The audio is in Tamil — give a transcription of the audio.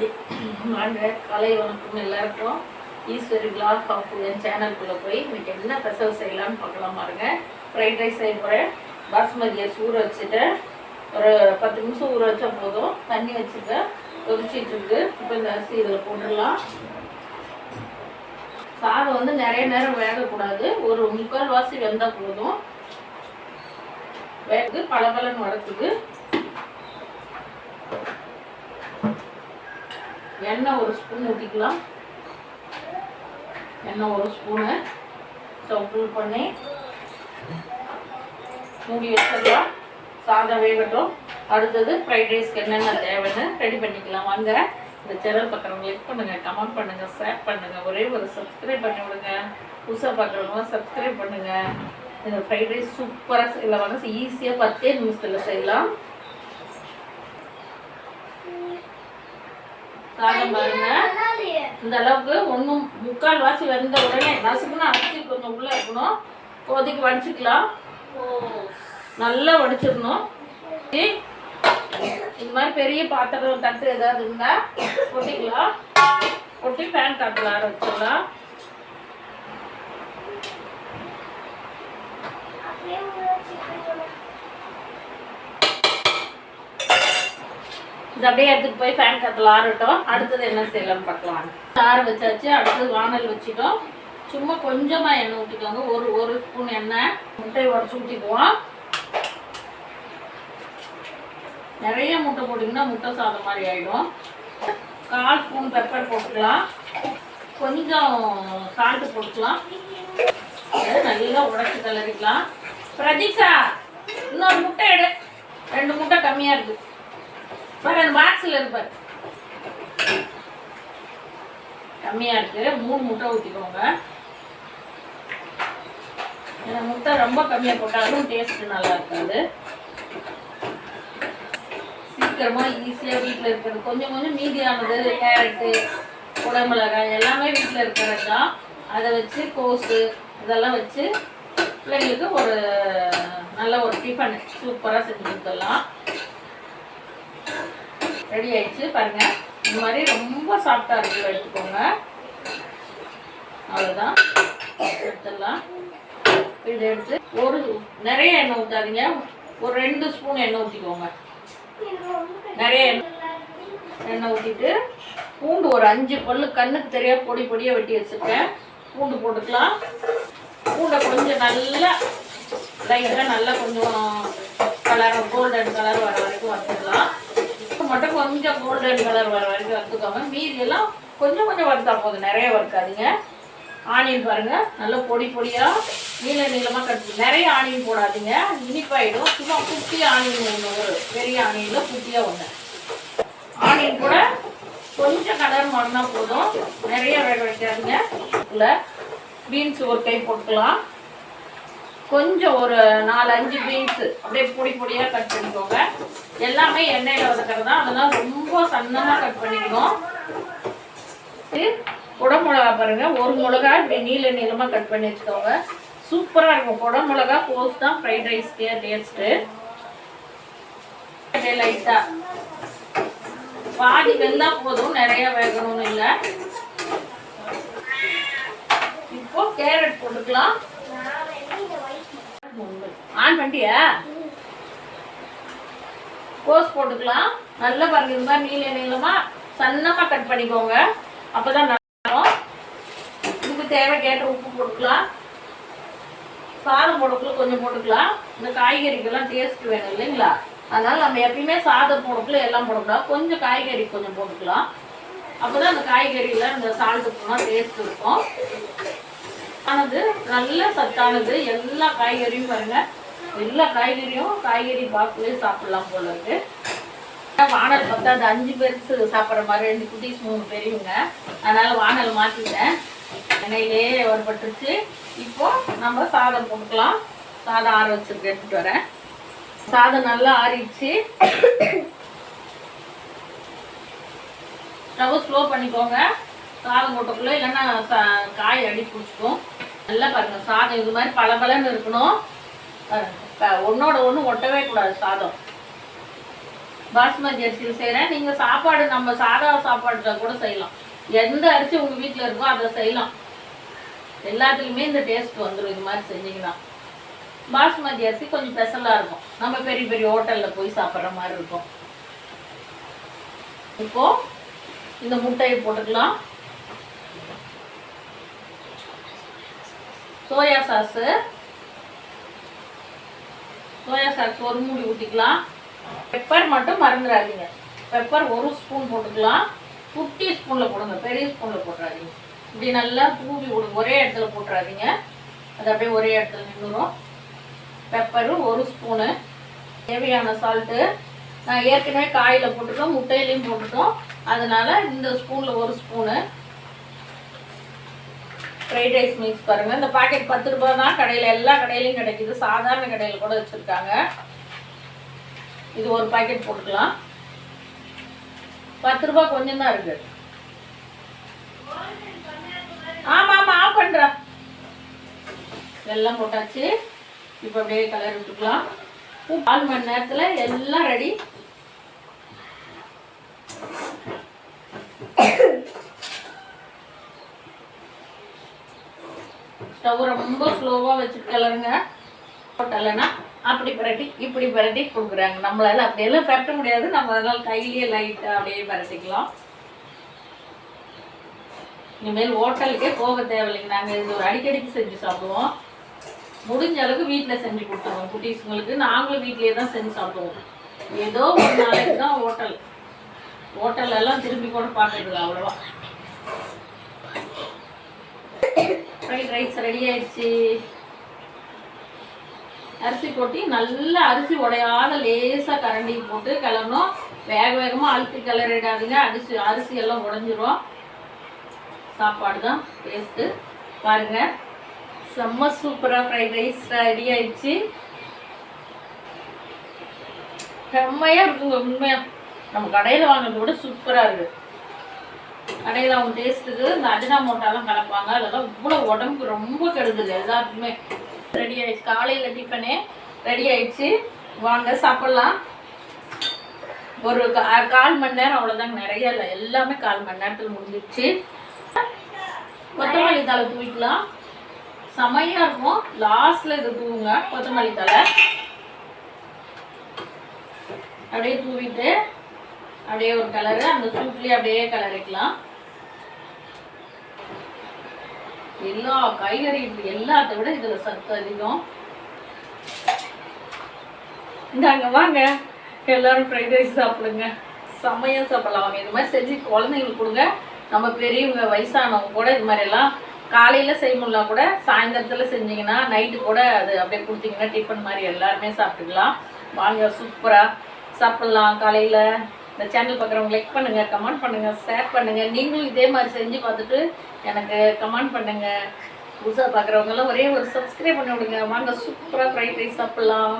வாங்க கலை வணக்கம் எல்லாருக்கும். ஈஸ்வரி பிளாக் ஆஃப் என் சேனல்குள்ளே போய் இன்னைக்கு என்ன ஸ்பெஷல் செய்யலாம்னு பார்க்கலாம் பாருங்க. ஃப்ரைட் ரைஸ் செய்ய போகிறேன் பாஸ்மதி ஊற வச்சுட்டேன் ஒரு பத்து நிமிஷம் ஊற வச்சா போதும். தண்ணி வச்சுட்டேன் கொதிச்சிட்டு இருக்கு. இப்போ இந்த அரிசி இதில் போட்டுடலாம். சாதம் வந்து நிறைய நேரம் வேகக்கூடாது. ஒரு முக்கால் வாசி வெந்தால் போதும். வேகுது பல பலன் வரத்துக்கு எண்ணெய் ஒரு ஸ்பூன் ஊற்றிக்கலாம் எண்ணெய் ஒரு ஸ்பூனு சவுக்குள் பண்ணி மூடி வச்சிடலாம். சாதம் வேகட்டும். அடுத்தது ஃப்ரைட் ரைஸ்க்கு என்னென்ன தேவைன்னு ரெடி பண்ணிக்கலாம். வாங்க இந்த சேனல் பார்க்குறவங்க லைக் பண்ணுங்கள் கமெண்ட் பண்ணுங்கள் ஷேர் பண்ணுங்கள் ஒரே ஒரு சப்ஸ்கிரைப் பண்ணி விடுங்க. புதுசாக பார்க்குறவங்க சப்ஸ்கிரைப் பண்ணுங்கள் இந்த ஃப்ரைட் ரைஸ் சூப்பராக செய்யலாம். வாங்க ஈஸியாக பத்தே நிமிஷத்தில் செய்யலாம். சாதம் பாருங்க. இந்த அளவுக்கு ஒன்றும் முக்கால் வாசி வெந்த உடனே நசுக்குன்னு அரிசி கொஞ்சம் உள்ளே இருக்கணும். கொதிக்கு வடிச்சுக்கலாம். நல்லா வடிச்சிடணும். இது மாதிரி பெரிய பாத்திரம் தட்டு ஏதாவது இருந்தால் கொட்டிக்கலாம். கொட்டி ஃபேன் காற்றுல ஆற வச்சிடலாம். இது அப்படியே எடுத்துட்டு போய் ஃபேன் காத்துல ஆறட்டும். அடுத்தது என்ன செய்யலாம்னு பார்க்கலாம். ஆற வச்சாச்சு. அடுத்தது வானல் வச்சுட்டோம். சும்மா கொஞ்சமா எண்ணெய் ஊற்றிக்கோங்க ஒரு ஒரு ஸ்பூன் எண்ணெய். முட்டையை உடச்சி ஊற்றிக்குவோம் நிறைய முட்டை போட்டிங்கன்னா முட்டை சாதம் மாதிரி ஆயிடும். கால் ஸ்பூன் பெப்பர் போட்டுக்கலாம். கொஞ்சம் சால்ட்டு போட்டுக்கலாம். நல்லா உடச்சி கிளறிக்கலாம். பிரதீஷா இன்னொரு முட்டை எடு. ரெண்டு முட்டை கம்மியாக இருக்குது பாரு அந்த பாக்ஸில் இருப்பார் கம்மியாக இருக்குது மூணு முட்டை ஊற்றிக்கோங்க ஏன்னா முட்டை ரொம்ப கம்மியாக போட்டாலும் டேஸ்ட்டு நல்லா இருக்காது. சீக்கிரமாக ஈஸியாக வீட்டில் இருக்கிறது. கொஞ்சம் கொஞ்சம் மீதியானது கேரட்டு குடமிளகாய் எல்லாமே வீட்டில் இருக்கிறது தான் அதை வச்சு கோஸு இதெல்லாம் வச்சு பிள்ளைங்களுக்கு ஒரு நல்ல ஒரு டிஃபன் சூப்பராக செஞ்சு கொடுத்துடலாம். ரெடி ஆயிடுச்சு பாருங்க. இந்த மாதிரி ரொம்ப சாஃப்டா இருக்கு எடுத்துக்கோங்க. அவ்வளோதான் எடுத்துடலாம். இதை எடுத்து ஒரு நிறைய எண்ணெய் ஊற்றாதீங்க ஒரு ரெண்டு ஸ்பூன் எண்ணெய் ஊற்றிக்கோங்க நிறைய எண்ணெய் எண்ணெய் ஊற்றிட்டு பூண்டு ஒரு அஞ்சு பல்லு கண்ணுக்கு தெரிய பொடி பொடியாக வெட்டி வச்சுருக்கேன். பூண்டு போட்டுக்கலாம். பூண்டை கொஞ்சம் நல்லா லைட்டாக நல்லா கொஞ்சம் கலர் கோல்டன் கலர் வர வரைக்கும் வறுத்துக்கலாம் மட்டும் கொஞ்சம் கோல்டன் கலர் வர வரைக்கும் வறுத்துக்கோங்க மீதி எல்லாம் கொஞ்சம் கொஞ்சம் வறுத்தா போதும். நிறைய வறுக்காதீங்க. ஆனியன் பாருங்க. நல்லா பொடி பொடியா நீள நீளமா கட்டு நிறைய ஆனியன் போடாதீங்க. இனிப்பாயிடும். சும்மா குட்டி ஆனியன் ஒன்று ஒரு பெரிய ஆனியன்ல குட்டியா ஒன்று ஆனியன் கூட கொஞ்சம் கலர் மாறினா போதும். நிறைய வேக வைக்காதுங்க. இல்லை பீன்ஸ் ஒரு கை போட்டுக்கலாம். கொஞ்சம் ஒரு நாலு அஞ்சு பீன்ஸ் அப்படியே பொடி பொடியாக கட் பண்ணிக்கோங்க. எல்லாமே எண்ணெயில் வதக்கிறது? தான் அதெல்லாம் ரொம்ப சன்னமாக கட் பண்ணிக்கணும். குடமிளகா பாருங்கள் பாருங்க. ஒரு மிளகா இப்படி நீல நீளமாக கட் பண்ணி வச்சுக்கோங்க. சூப்பராக இருக்கும். குடமிளகா கோஸ் தான் ஃப்ரைட் ரைஸ்க்கே டேஸ்ட்டு லைட்டாக பாதி வெந்தா போதும். நிறைய வேகணும்னு இல்லை. இப்போ கேரட் போட்டுக்கலாம். ஆன் பண்ணிட்டியா? கோஸ் போட்டுக்கலாம். நல்லா பாருங்க இந்த மாதிரி நீள நீளமா சன்னமா கட் பண்ணிக்கோங்க. அப்பதான் நல்லா இதுக்கு தேவை கேட்ட உப்பு போட்டுக்கலாம். சாதம் போடக்குள்ள கொஞ்சம் போட்டுக்கலாம். இந்த காய்கறிக்கெல்லாம் டேஸ்ட் வேணும் இல்லைங்களா? அதனால நம்ம எப்பயுமே சாதம் போடக்குள்ள எல்லாம் போடக்கூடாது. கொஞ்சம் காய்கறி கொஞ்சம் போட்டுக்கலாம். அப்பதான் அந்த காய்கறியில் இந்த சால்ட்டு போனால் டேஸ்ட் இருக்கும். ஆனது நல்ல சத்தானது. எல்லா காய்கறியும் பாருங்கள் எல்லா காய்கறியும் காய்கறி பாக்ஸ்லேயே சாப்பிடலாம் போல இருக்கு. வானல் பார்த்தா அது அஞ்சு பேருக்கு சாப்பிட்ற மாதிரி ரெண்டு குட்டீஸ் மூணு பெரியவங்க. அதனால வானல் மாற்றிட்டேன் எண்ணெயிலே வரப்பட்டுருச்சு இப்போ நம்ம சாதம் போட்டுக்கலாம் சாதம் ஆற வச்சிருக்க எடுத்துட்டு வரேன். சாதம் நல்லா ஆறிடுச்சு. ஸ்டவ் ஸ்லோ பண்ணிக்கோங்க. சாதம் போட்டக்குள்ளே இல்லைன்னா சா- காய் அடி பிடிச்சிக்கும். நல்லா பாருங்க சாதம் இது மாதிரி பளபளன்னு இருக்கணும். ஒன்னோட ஒன்று ஒட்டவே கூடாது சாதம். பாஸ்மதி அரிசியில் செய்கிறேன் நீங்கள் சாப்பாடு நம்ம சாதா சாப்பாட்டில் கூட செய்யலாம். எந்த அரிசி உங்கள் வீட்டில் இருக்கோ அதை செய்யலாம். எல்லாத்துலேயுமே இந்த டேஸ்ட் வந்துடும் இது மாதிரி செஞ்சீங்கன்னா பாஸ்மதி அரிசி கொஞ்சம் ஸ்பெஷலாக இருக்கும். நம்ம பெரிய பெரிய ஹோட்டலில் போய் சாப்பிட்ற மாதிரி இருக்கும். இப்போ இந்த முட்டையை போட்டுக்கலாம். Soya sauce. சோயா சாஸ் ஒரு மூடி ஊற்றிக்கலாம் பெப்பர் மட்டும் மறந்துடாதீங்க. பெப்பர் ஒரு ஸ்பூன் போட்டுக்கலாம். குட்டி ஸ்பூனில் போடுங்க. பெரிய ஸ்பூனில் போட்டுறாதீங்க. இப்படி நல்லா தூவி விடுங்க. ஒரே இடத்துல போட்டுறாதீங்க. அது அப்படியே ஒரே இடத்துல நின்றுடும் பெப்பரு ஒரு ஸ்பூனு தேவையான சால்ட்டு நான் ஏற்கனவே காயில் போட்டுட்டோம். முட்டையிலையும் போட்டுட்டோம். அதனால் இந்த ஸ்பூனில் ஒரு ஸ்பூனு ஃப்ரைட் ரைஸ் மிக்ஸ் பாருங்கள் இந்த பாக்கெட் பத்து ரூபாய் தான். கடையில் எல்லா கடையிலையும் கிடைக்குது. சாதாரண கடையில் கூட வச்சுருக்காங்க. இது ஒரு பாக்கெட் போட்டுக்கலாம். பத்து ரூபாய் கொஞ்சம் தான் இருக்கு. ஆமா ஆமா ஆஃப் பண்றா. எல்லாம் போட்டாச்சு. இப்போ அப்படியே கலர் விட்டுக்கலாம் கால் மணி நேரத்துல எல்லாம் ரெடி ஸ்டவ் ரொம்ப ஸ்லோவா வச்சு கலருங்க போட்டலைன்னா அப்படி பரட்டி இப்படி பரட்டி கொடுக்குறாங்க. நம்மளால அப்படியெல்லாம் பரட்ட முடியாது. நம்ம அதனால் கையிலேயே லைட்டாக அப்படியே பரட்டிக்கலாம். இனிமேல் ஹோட்டலுக்கே போக தேவையில்லைங்க. நாங்கள் இது அடிக்கடிக்கு செஞ்சு சாப்பிடுவோம். முடிஞ்ச அளவுக்கு வீட்டில் செஞ்சு கொடுத்துருவோம். குட்டீஸுங்களுக்கு நாங்களும் வீட்லேயே தான் செஞ்சு சாப்பிடுவோம். ஏதோ ஒரு நாளைக்கு தான் ஹோட்டல். ஹோட்டல் எல்லாம் திரும்பி கூட பார்க்கறதுல அவ்வளோவா. ஃப்ரைட் ரைஸ் ரெடி ஆயிடுச்சு. அரிசி கொட்டி நல்லா அரிசி உடையாத லேசாக கரண்டி போட்டு கிளறணும். வேக வேகமாக அழுத்தி கிளறிடாதீங்க. அரிசி அரிசி எல்லாம் உடஞ்சிரும். சாப்பாடு தான் டேஸ்ட்டு பாருங்கள் செம்ம சூப்பராக ஃப்ரைட் ரைஸ் ரெடி ஆயிடுச்சு. செம்மையாக இருக்குங்க உண்மையாக நம்ம கடையில் வாங்கினது கூட சூப்பராக இருக்குது கடையில் அவங்க டேஸ்ட்டுக்கு இந்த அஜினாமோட்டாலாம் கலப்பாங்க. அதெல்லாம் இவ்வளோ உடம்புக்கு ரொம்ப கெடுதல் எல்லாருக்குமே. ரெடி ஆயிடுச்சு. காலையில் டிஃபனே ரெடி ஆயிடுச்சு. வாங்க சாப்பிட்லாம். ஒரு கால் மணி நேரம் அவ்வளோதாங்க நிறைய இல்லை. எல்லாமே கால் மணி நேரத்தில் முடிஞ்சிடுச்சு கொத்தமல்லி தலை தூவிக்கலாம். செமையாக இருக்கும். லாஸ்ட்டில் இது தூவுங்க. கொத்தமல்லி தலை அப்படியே தூவிட்டு அப்படியே ஒரு கலரு அந்த சூட்லேயே அப்படியே கலரிக்கலாம் எல்லா காய்கறி எல்லாத்த விட இதில் சத்து அதிகம். இந்தாங்க வாங்க. எல்லாரும் ஃப்ரைட் ரைஸ் சாப்பிடுங்க. செம்மையாக சாப்பிடலாம். வாங்க இது மாதிரி செஞ்சு குழந்தைங்களுக்கு கொடுங்க. நம்ம பெரியவங்க வயசானவங்க கூட இது மாதிரிலாம் காலையில் செய்ய முடியல கூட சாயந்தரத்தில் செஞ்சீங்கன்னா நைட்டு கூட அது அப்படியே கொடுத்தீங்கன்னா டிஃபன் மாதிரி எல்லாருமே சாப்பிட்டுக்கலாம். வாங்க சூப்பராக சாப்பிட்லாம் காலையில். இந்த சேனல் பார்க்குறவங்க லைக் பண்ணுங்கள் கமெண்ட் பண்ணுங்கள் ஷேர் பண்ணுங்கள் நீங்களும் இதே மாதிரி செஞ்சு பார்த்துட்டு எனக்கு கமெண்ட் பண்ணுங்கள் புதுசாக பார்க்குறவங்கெல்லாம் ஒரே ஒரு சப்ஸ்கிரைப் பண்ணி விடுங்க. வாங்க சூப்பராக ஃப்ரைட் ரைஸ் சாப்பிட்லாம்.